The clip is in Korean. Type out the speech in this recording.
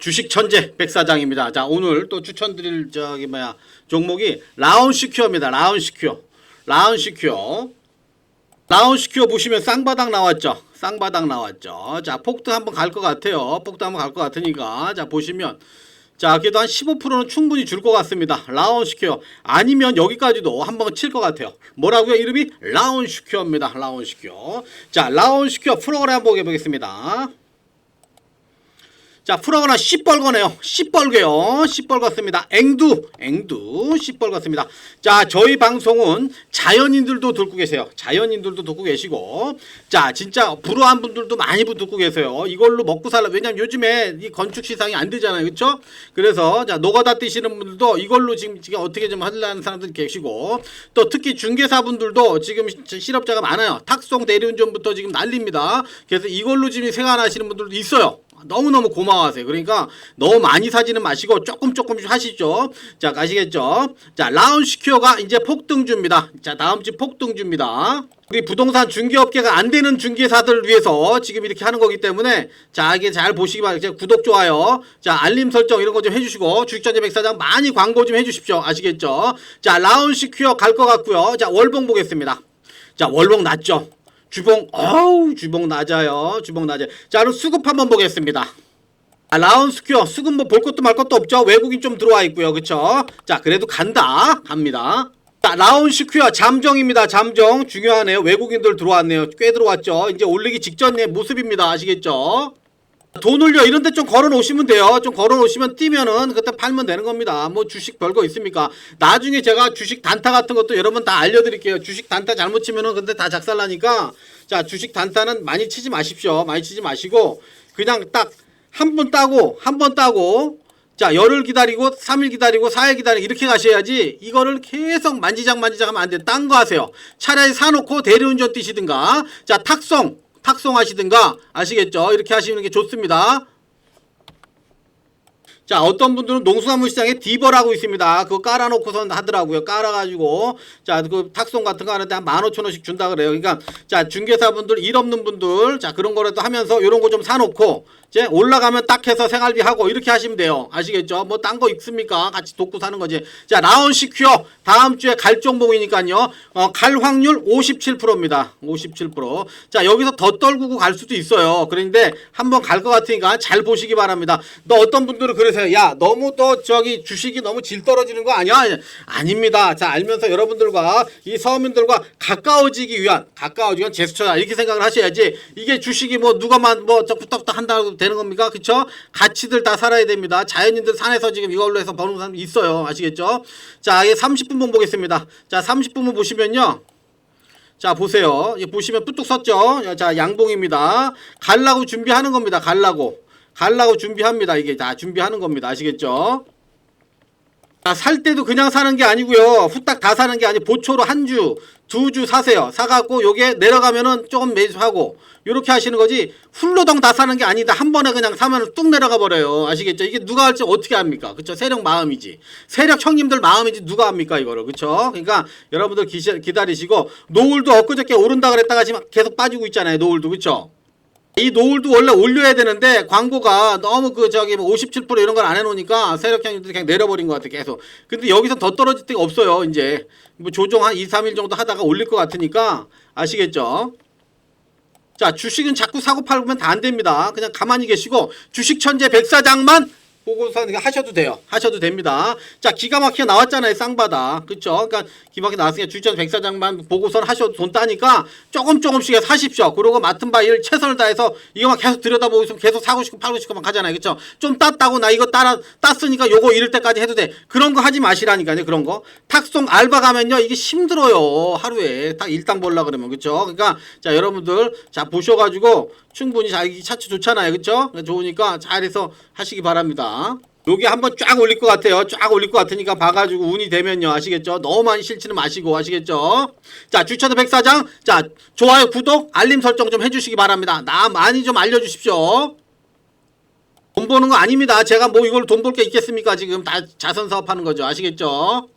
주식 천재 백사장입니다. 자 오늘 또 추천드릴 저기 뭐야 종목이 라운 시큐어입니다. 라운 시큐어, 라운 시큐어, 라운 시큐어 보시면 쌍바닥 나왔죠. 쌍바닥 나왔죠. 자 폭등 한번 갈 것 같아요. 폭등 한번 갈 것 같으니까 자 보시면 자 그래도 한 15%는 충분히 줄 것 같습니다. 라운 시큐어 아니면 여기까지도 한번 칠 것 같아요. 뭐라고요? 이름이 라운 시큐어입니다. 라운 시큐어. 자 라운 시큐어 프로그램 한번 보겠습니다. 자, 풀어거나 씨뻘거네요. 씨뻘게요. 씨뻘겋습니다. 앵두, 앵두, 씨뻘겋습니다. 자, 저희 방송은 자연인들도 듣고 계세요. 자연인들도 듣고 계시고, 자, 진짜 불우한 분들도 많이 듣고 계세요. 이걸로 먹고 살라. 왜냐면 요즘에 이 건축 시장이 안 되잖아요. 그쵸? 그래서, 자, 노가다 뛰시는 분들도 이걸로 지금, 지금 어떻게 좀 하려는 사람들 계시고, 또 특히 중개사분들도 지금 시- 실업자가 많아요. 탁송 대리운전부터 지금 난립니다. 그래서 이걸로 지금 생활하시는 분들도 있어요. 너무너무 고마워하세요. 그러니까 너무 많이 사지는 마시고 조금 조금씩 하시죠. 자, 가시겠죠? 자, 라운시큐어가 이제 폭등주입니다. 자, 다음 주 폭등주입니다. 우리 부동산 중개업계가 안 되는 중개사들을 위해서 지금 이렇게 하는 거기 때문에 자, 이게 잘 보시기 바랍니다. 구독, 좋아요. 자, 알림 설정 이런 거 좀 해주시고 주식전제 백사장 많이 광고 좀 해주십시오. 아시겠죠? 자, 라운시큐어 갈 것 같고요. 자, 월봉 보겠습니다. 자, 월봉 낮죠? 주봉, 어우, 주봉 낮아요. 주봉 낮아요. 자, 그럼 수급 한번 보겠습니다. 아, 라운스큐어 수급 뭐 볼 것도 말 것도 없죠. 외국인 좀 들어와 있고요. 그쵸? 자, 그래도 간다. 갑니다. 자, 라운스큐어 잠정입니다. 잠정 중요하네요. 외국인들 들어왔네요. 꽤 들어왔죠. 이제 올리기 직전의 모습입니다. 아시겠죠? 돈 올려 이런 데 좀 걸어 놓으시면 돼요. 좀 걸어 놓으시면 뛰면은 그때 팔면 되는 겁니다. 뭐 주식 별거 있습니까? 나중에 제가 주식 단타 같은 것도 여러분 다 알려 드릴게요. 주식 단타 잘못 치면은 근데 다 작살 나니까 자, 주식 단타는 많이 치지 마십시오. 많이 치지 마시고 그냥 딱 한 번 따고 한 번 따고 자, 열흘 기다리고 3일 기다리고 4일 기다리고 이렇게 가셔야지 이거를 계속 만지작 만지작 하면 안 돼. 딴 거 하세요. 차라리 사놓고 대리운전 뛰시든가 자, 탁송 탁송 하시든가 아시겠죠? 이렇게 하시는 게 좋습니다. 자 어떤 분들은 농수산물 시장에 디버라고 있습니다. 그거 깔아놓고선 하더라고요. 깔아가지고 자그 탁송 같은 거 하는데 한만 오천 원씩 준다 그래요. 그러니까 자 중개사분들 일 없는 분들 자 그런 거라도 하면서 이런 거 좀 사놓고 이제 올라가면 딱 해서 생활비 하고 이렇게 하시면 돼요. 아시겠죠? 뭐 딴 거 있습니까? 같이 돕고 사는 거지. 자 라운시큐어 다음 주에 갈 종목이니까요. 어, 갈 확률 57%입니다. 57%. 자 여기서 더 떨구고 갈 수도 있어요. 그런데 한번 갈 것 같으니까 잘 보시기 바랍니다. 또 어떤 분들은 그러세요. 야 너무 또 저기 주식이 너무 질 떨어지는 거 아니야? 아닙니다. 자 알면서 여러분들과 이 서민들과 가까워지기 위한 가까워지기 위한 제스처다 이렇게 생각을 하셔야지 이게 주식이 뭐 누가만 뭐 뚝딱뚝 한다고 되는 겁니까? 그쵸? 가치들 다 살아야 됩니다. 자연인들 산에서 지금 이걸로 해서 버는 사람 있어요. 아시겠죠? 자, 이게 30분 만 보겠습니다. 자, 30분만 보시면요. 자, 보세요. 이 보시면 뚝뚝 섰죠? 자, 양봉입니다. 갈라고 준비하는 겁니다. 갈라고. 갈라고 준비합니다. 이게 다 준비하는 겁니다. 아시겠죠? 자, 살 때도 그냥 사는 게 아니고요. 후딱 다 사는 게 아니고 보초로 한 주, 두 주 사세요. 사갖고 요게 내려가면은 조금 매수하고 요렇게 하시는 거지 훌러덩 다 사는 게 아니다. 한 번에 그냥 사면 뚝 내려가 버려요. 아시겠죠? 이게 누가 할지 어떻게 합니까? 그쵸? 세력 마음이지. 세력 형님들 마음이지 누가 합니까? 이거를. 그쵸? 그러니까 여러분들 기시, 기다리시고 노을도 엊그저께 오른다 그랬다가 지금 계속 빠지고 있잖아요. 노을도. 그쵸? 이 노을도 원래 올려야 되는데 광고가 너무 그 저기 뭐 57% 이런 걸 안 해놓으니까 세력형님들이 그냥 내려버린 것 같아 계속. 근데 여기서 더 떨어질 데가 없어요 이제. 뭐 조정 한 2, 3일 정도 하다가 올릴 것 같으니까 아시겠죠? 자 주식은 자꾸 사고 팔면 다 안 됩니다. 그냥 가만히 계시고 주식 천재 백사장만 보고서 하셔도 돼요. 하셔도 됩니다. 자 기가 막히게 나왔잖아요 쌍바다. 그쵸? 그러니까 기가 막히게 나왔으니까 천재 백사장만 보고선 하셔도 돈 따니까 조금 조금씩 사십시오. 그리고 맡은 바일 최선을 다해서 이거 만 계속 들여다보고 있으면 계속 사고 싶고 팔고 싶고만 가잖아요. 그쵸? 좀 땄다고 나 이거 따라 땄으니까 요거 이럴 때까지 해도 돼. 그런 거 하지 마시라니까요. 그런 거. 탁송 알바 가면요 이게 힘들어요. 하루에 딱 일당 벌라 그러면 그쵸? 그러니까 자 여러분들 자 보셔가지고 충분히 자기 차트 좋잖아요. 그쵸? 좋으니까 잘해서 하시기 바랍니다. 여기 한번 쫙 올릴 것 같아요. 쫙 올릴 것 같으니까 봐가지고 운이 되면요. 아시겠죠? 너무 많이 싫지는 마시고 아시겠죠? 자, 주차도 백사장. 자, 좋아요, 구독, 알림 설정 좀 해주시기 바랍니다. 나 많이 좀 알려주십시오. 돈 버는 거 아닙니다. 제가 뭐 이걸 돈 벌 게 있겠습니까? 지금 다 자선 사업하는 거죠. 아시겠죠?